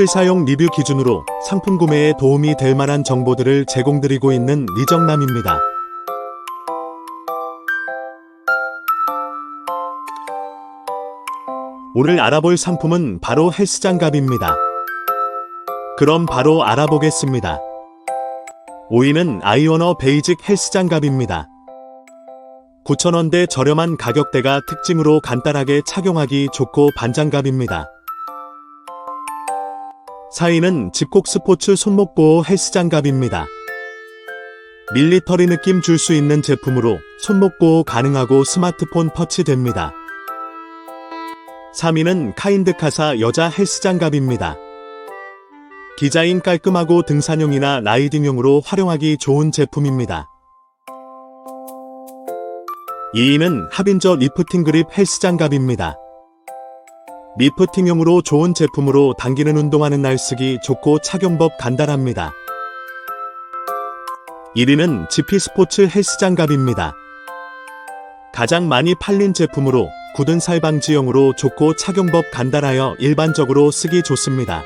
실사용 리뷰 기준으로 상품 구매에 도움이 될 만한 정보들을 제공드리고 있는 리정남입니다. 오늘 알아볼 상품은 바로 헬스장갑입니다. 그럼 바로 알아보겠습니다. 5위는 아이오너 베이직 헬스장갑입니다. 9,000원대 저렴한 가격대가 특징으로 간단하게 착용하기 좋고 반장갑입니다. 4위는 집콕 스포츠 손목보호 헬스장갑입니다. 밀리터리 느낌 줄 수 있는 제품으로 손목보호 가능하고 스마트폰 터치됩니다. 3위는 카인드카사 여자 헬스장갑입니다. 디자인 깔끔하고 등산용이나 라이딩용으로 활용하기 좋은 제품입니다. 2위는 하빈저 리프팅 그립 헬스장갑입니다. 리프팅용으로 좋은 제품으로 당기는 운동하는 날 쓰기 좋고 착용법 간단합니다. 1위는 GP 스포츠 헬스장 갑입니다. 가장 많이 팔린 제품으로 굳은 살 방지용으로 좋고 착용법 간단하여 일반적으로 쓰기 좋습니다.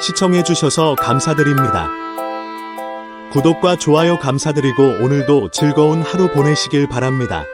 시청해주셔서 감사드립니다. 구독과 좋아요 감사드리고 오늘도 즐거운 하루 보내시길 바랍니다.